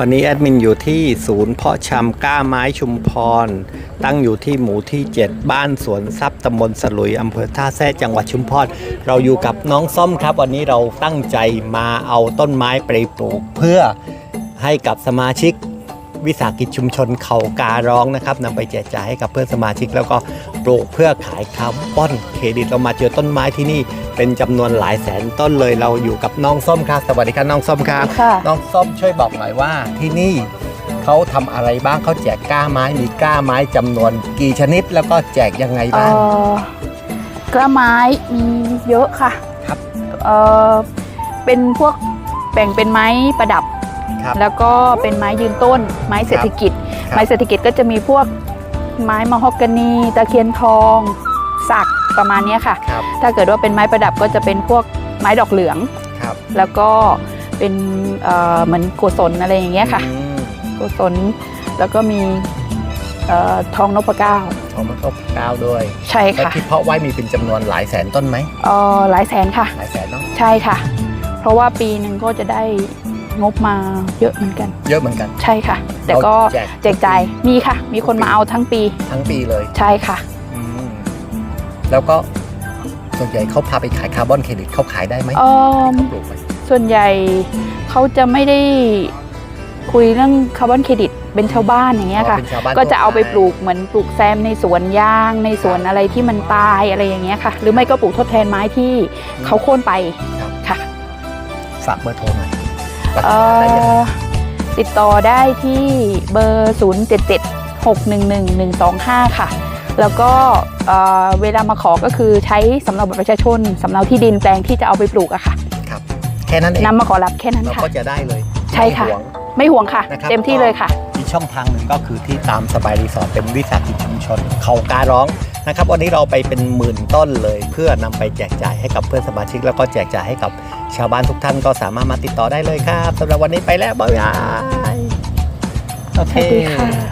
วันนี้แอดมินอยู่ที่ศูนย์เพาะชำก้าไม้ชุมพร ตั้งอยู่ที่หมู่ที่ 7 บ้านสวนทรัพย์ตำบลสลุยอำเภอท่าแซะจังหวัดชุมพร เราอยู่กับน้องส้มครับ วันนี้เราตั้งใจมาเอาต้นไม้ไปปลูกเพื่อให้กับสมาชิก วิสาหกิจชุมชนเขาการ้องนะครับนำไปแจกจ่ายให้กับเพื่อนสมาชิก แล้วก็ปลูกเพื่อขายคาร์บอนเครดิตเรามาเจอต้นไม้ที่นี่เป็นจำนวนหลายแสนต้นเลยเราอยู่กับน้องส้มครับสวัสดีครับน้องส้มครับค่ะน้องส้มช่วยบอกหน่อยว่าที่นี่เขาทำอะไรบ้างเขาแจกก้าไม้มีก้าไม้จำนวนกี่ชนิด แล้วก็แจกยังไงเอ่บ้างอกระไม้มีเยอะค่ะครับเอ่อเป็นพวกแบ่งเป็นไม้ประดับ ครับแล้วก็เป็นไม้ยืนต้น ไม้เศรษฐกิจ ครับ ไม้เศรษฐกิจก็จะมีพวกไม้มะฮอกกานี ตะเคียนทอง สักประมาณเนี้ยค่ะ ครับถ้าเกิดว่าเป็นไม้ประดับก็จะเป็นพวกไม้ดอกเหลือง ครับแล้วก็เป็นเอ่อเหมือนโกศลอะไรอย่างเงี้ยค่ะ อืมโกศลแล้วก็มีเอ่อทองนพเก้าทองมันก็ก้าวด้วยใช่แล้วค่ะที่เพาะไว้มีเป็นจำนวนหลายแสนต้นไหมเออหลายแสนค่ะ หลายแสนเนาะ ใช่ค่ะ เพราะว่าปีหนึ่งก็จะได้ งบมาเยอะเหมือนกัน เยอะเหมือนกัน ใช่ค่ะ แต่ก็เราแจก แจกจ่ายมีค่ะ มีคนมาเอาทั้งปีทั้งปีเลย ใช่ค่ะอืมแล้วก็ส่วนใหญ่เขาพาไปขายคาร์บอนเครดิตเขาขายได้ไหมเออเขาปลูกไหมส่วนใหญ่เขาจะไม่ได้คุยเรื่องคาร์บอนเครดิตเป็นชาวบ้านอย่างเงี้ยค่ะอ๋อเป็นชาวบ้านก็จะเอาไปทั่วปลูกเหมือนปลูกแซมในสวนยางในสวนอะไรที่มันตายอะไรอย่างเงี้ยค่ะ หรือไม่ก็ปลูกทดแทนไม้ที่เขาโค่นไปครับค่ะ ฝากเบอร์โทรหน่อยติด เอ่ต่อได้ยังไงอติดต่อได้ที่เบอร์ 0 7 7 6 1 1 1 2 5 ค่ะ แล้วก็เอ่อเวลามาขอก็คือใช้สำเนาบัตรประชาชนสำเนาที่ดินแปลงที่จะเอาไปปลูกอะค่ะครับแค่นั้นเองนำมาขอรับแค่นั้นเราค่ะ ก็จะได้เลยใช่ค่ะ ไม่ห่วง ไม่ห่วงค่ะ นะครับเต็มที่เลยค่ะ อีกช่องทางหนึ่งก็คือที่ตามสบายรีสอร์ทเป็นวิสาหกิจชุมชน เขาการ้อง นะครับวันนี้เราไปเป็นหมื่นต้นเลย เพื่อนำไปแจกจ่ายให้กับเพื่อนสมาชิก แล้วก็แจกจ่ายให้กับชาวบ้านทุกท่านก็สามารถมาติดต่อได้เลยครับสำหรับวันนี้ไปแล้วบ๊ายบายโอเคค่ะ